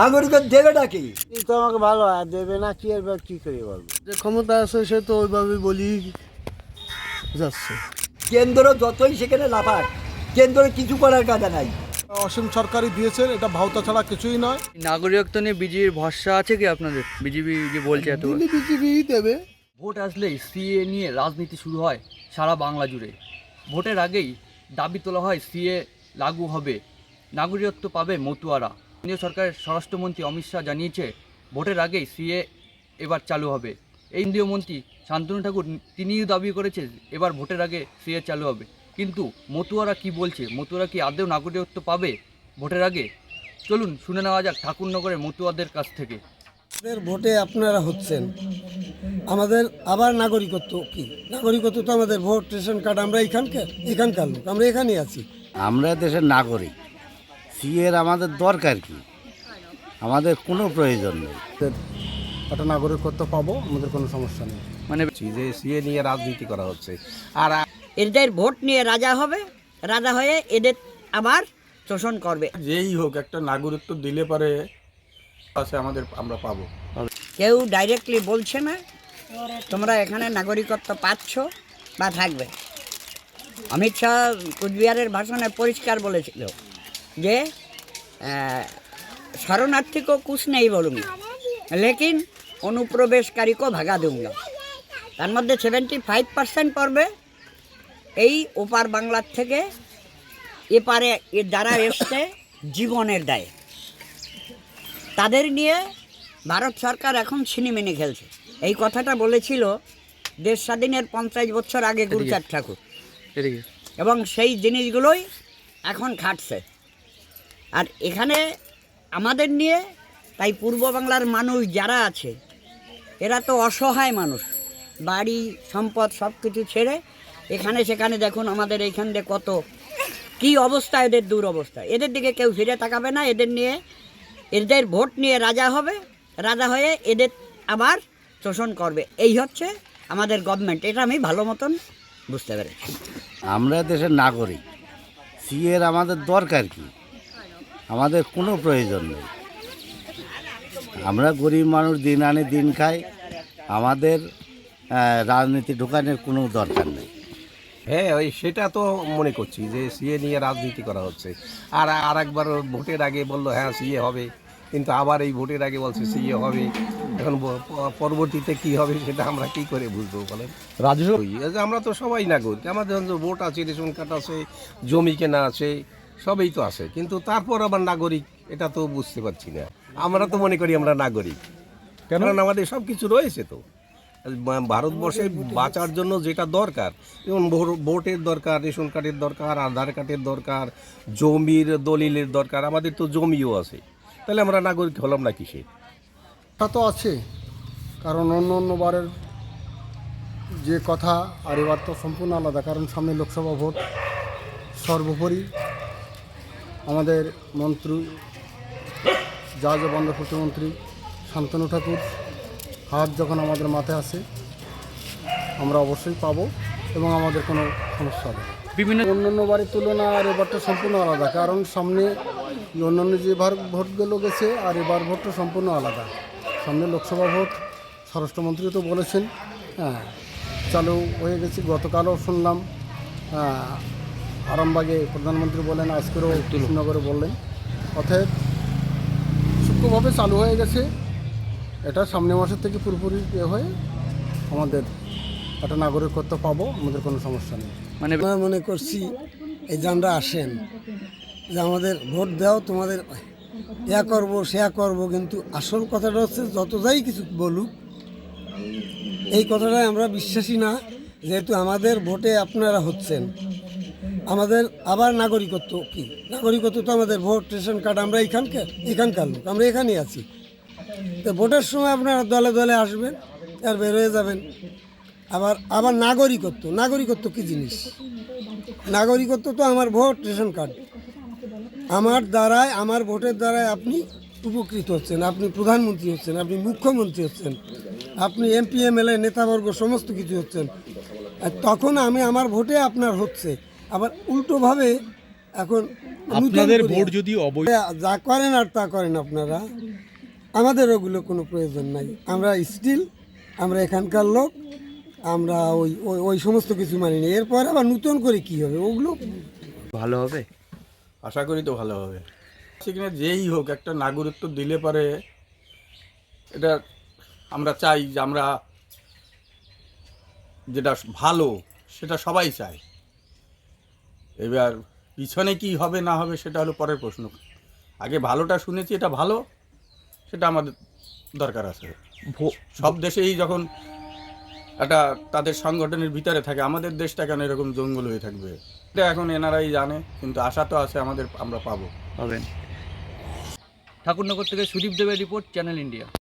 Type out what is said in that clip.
নাগরিকের দেবেটা কি এই তো আমাকে ভালো আর দেবে না কি আর কি করে বলব? যে ক্ষমতা আছে সে তো ওইভাবে বলি যাচ্ছে। কেন্দ্র যতই সেখানে লাফাক কেন্দ্র কিছু করার কথা নাই। অসীম সরকারই দিয়েছেন এটা ভাওতা ছাড়া কিছুই নয়। নাগরিকত্ব নিয়ে বিজেপির ভরসা আছে কি আপনাদের? বিজেপি যে বলছে এত। বিজেপি দেবে। ভোট আসলেই সিএ নিয়ে রাজনীতি শুরু হয় সারা বাংলা জুড়ে। ভোটের আগেই দাবি তোলা হয় সিএ লাগু হবে। নাগরিকত্ব পাবে মতুয়ারা। কেন্দ্রীয় সরকারের স্বরাষ্ট্রমন্ত্রী অমিত শাহ জানিয়েছে ভোটের আগেই সিএ এবার চালু হবে। এই কেন্দ্রীয় মন্ত্রী শান্তনু ঠাকুর তিনিও দাবি করেছে এবার ভোটের আগে সিএ চালু হবে। কিন্তু মতুয়ারা কি বলছে? মতুয়ারা কি আদৌ নাগরিকত্ব পাবে ভোটের আগে? চলুন শুনে নেওয়া যাক ঠাকুরনগরের মতুয়াদের কাছ থেকে। ভোটে আপনারা হচ্ছেন। আমাদের আবার নাগরিকত্ব কি? নাগরিকত্ব তো আমাদের ভোট রেশন কার্ড আমরা এখানকার এখানকার লোক আমরা এখানেই আছি। আমরা দেশের নাগরিক। সিএর আমাদের দরকার কি? আমাদের কোনো প্রয়োজন নেই। একটা নাগরিকত্ব পাবো আমাদের কোনো সমস্যা নেই। মানে যে সিএ নিয়ে রাজনীতি করা হচ্ছে। আর এদের ভোট নিয়ে রাজা হবে রাজা হয়ে এদের আবার শোষণ করবে। যেই হোক একটা নাগরিকত্ব দিলে পারে আছে আমাদের আমরা পাবো। কেউ ডাইরেক্টলি বলছে না তোমরা এখানে নাগরিকত্ব পাচ্ছ বা থাকবে। অমিত শাহ কুচবিহারের ভাষণে পরিষ্কার বলেছিল। যে আহ, शरणार्थी को कुछ नहीं बोलूँगी लेकिन অনুপ্রবেশকারী কো ভাগা दूंगा তার মধ্যে সেভেন্টি ফাইভ পার্সেন্ট পড়বে এই ওপার বাংলার থেকে এপারে এ যারা এসছে জীবনের দায়ে তাদের নিয়ে ভারত সরকার এখন ছিনিমিনি খেলছে এই কথাটা বলেছিল দেশ স্বাধীনের পঞ্চাশ বছর আগে গুরুচাঁদ ঠাকুর এদিকে এবং সেই জিনিসগুলোই এখন খাটছে আর এখানে আমাদের নিয়ে, তাই পূর্ব বাংলার মানুষ যারা আছে, এরা তো অসহায় মানুষ। বাড়ি, সম্পদ সব কিছু ছেড়ে এখানে সেখানে দেখুন আমাদের এইখান দিয়ে কত, কি অবস্থা, এদের দূর অবস্থা এদের দিকে কেউ ফিরে তাকাবে না, এদের নিয়ে, এদের ভোট নিয়ে রাজা হবে, রাজা হয়ে এদের আবার শোষণ করবে। এই হচ্ছে আমাদের গভর্নমেন্ট এটা আমি ভালো মতন বুঝতে পেরেছি। আমরা দেশের নাগরিক, সিএর আমাদের দরকার কি? আমাদের কোনো প্রয়োজন নেই। আমরা গরিব মানুষ দিন আনে দিন খাই। আমাদের রাজনীতি ঢোকানোর কোনো দরকার নেই। হ্যাঁ ওই সেটা তো মনে করছি যে সিএ নিয়ে রাজনীতি করা হচ্ছে। আর আর একবার ভোটের আগে বলল হ্যাঁ সিএ হবে। কিন্তু আবার এই ভোটের আগে বলছে সিএ হবে। এখন পরবর্তীতে কি হবে সেটা আমরা কি করে বুঝব বলেন? রাজু আমরা তো সবাই নাগরিক। আমাদের যে ভোট আছে রেশন কার্ড আছে জমি কেনা আছে। সবই তো আছে। কিন্তু তারপর আবার নাগরিক এটা তো বুঝতে পারছি না। আমরা তো মনে করি আমরা নাগরিক। কারণ আমাদের সব কিছু রয়েছে তো। ভারতবর্ষে বাঁচার জন্য যেটা দরকার যেমন ভোটের দরকার রেশন কার্ডের দরকার আধার কার্ডের দরকার জমির দলিলের দরকার আমাদের তো জমিও আছে। তাহলে আমরা নাগরিক হলাম না কিসে? তা তো আছে। কারণ অন্য অন্য বারের যে কথা আর এবার তো সম্পূর্ণ আলাদা। কারণ সামনে লোকসভা ভোট সর্বোপরি আমাদের মন্ত্রী যা যা বন্ধ প্রতিমন্ত্রী শান্তনু ঠাকুর হাত যখন আমাদের মাথায় আসে আমরা অবশ্যই পাবো এবং আমাদের কোনো সমস্যা হবে। বিভিন্ন অন্যান্য বারের তুলনায় আর এবারটা সম্পূর্ণ আলাদা কারণ সামনে অন্যান্য যে বার ভোটগুলো গেছে আর এবার ভোটটা সম্পূর্ণ আলাদা সামনে লোকসভা ভোট স্বরাষ্ট্রমন্ত্রী তো বলেছেন হ্যাঁ চালু হয়ে গেছে গতকালও শুনলাম হ্যাঁ, আরামবাগে প্রধানমন্ত্রী বলেন আজকেরও কৃষ্ণনগরে বললেন। অতএব সূক্ষ্মভাবে চালু হয়ে গেছে। এটা সামনের মাসের থেকে পুরোপুরি ইয়ে হয়ে আমাদের একটা নাগরিকত্ব পাবো আমাদের কোনো সমস্যা নেই। মানে মনে করছি এই যানরা আসেন যে আমাদের ভোট দাও তোমাদের ইয়া করব সেয়া করব কিন্তু আসল কথাটা হচ্ছে যত যাই কিছু বলুক এই কথাটাই আমরা বিশ্বাসী না। যেহেতু আমাদের ভোটে আপনারা হচ্ছেন আমাদের আবার নাগরিকত্ব কি? নাগরিকত্ব তো আমাদের ভোট রেশন কার্ড, আমরা এখানকার এখানকার লোক, আমরা এখানেই আছি। তো ভোটের সময় আপনারা দলে দলে আসবেন, আর বের হয়ে যাবেন। আবার আবার নাগরিকত্ব নাগরিকত্ব কি জিনিস? নাগরিকত্ব তো আমার ভোট রেশন কার্ড। আমার দ্বারায়, আমার ভোটের দ্বারায় আপনি উপকৃত হচ্ছেন, আপনি প্রধানমন্ত্রী হচ্ছেন, আপনি মুখ্যমন্ত্রী হচ্ছেন, আপনি এমপি, এমএলএ, নেতাবর্গ, সমস্ত কিছু হচ্ছেন। তখন আমি, আমার ভোটে আপনার হচ্ছে। আবার উল্টোভাবে এখন আপনাদের ভোট যদি অবৈধ যা করেন আর তা করেন আপনারা আমাদের ওগুলো কোনো প্রয়োজন নাই। আমরা স্টিল আমরা এখানকার লোক আমরা ওই ওই- ওই সমস্ত কিছু মানি না। এরপর আবার নতুন করে কি হবে? ওগুলো ভালো হবে? আশা করি তো ভালো হবে। সেখানে যেই হোক একটা নাগরিকত্ব দিলে পরে এটা আমরা চাই যে আমরা যেটা ভালো সেটা সবাই চায়। এবার পিছনে কি হবে না হবে সেটা হলো পরের প্রশ্ন। আগে ভালোটা শুনেছি এটা ভালো সেটা আমাদের দরকার আছে। সব দেশেই যখন একটা তাদের সংগঠনের ভিতরে থাকে আমাদের দেশটা কেন এরকম জঙ্গল হয়ে থাকবে? এটা এখন এনারাই জানে কিন্তু আশা তো আছে আমাদের আমরা পাবো। পাবেন। ঠাকুরনগর থেকে সুদীপ দেবের রিপোর্ট চ্যানেল ইন্ডিয়া।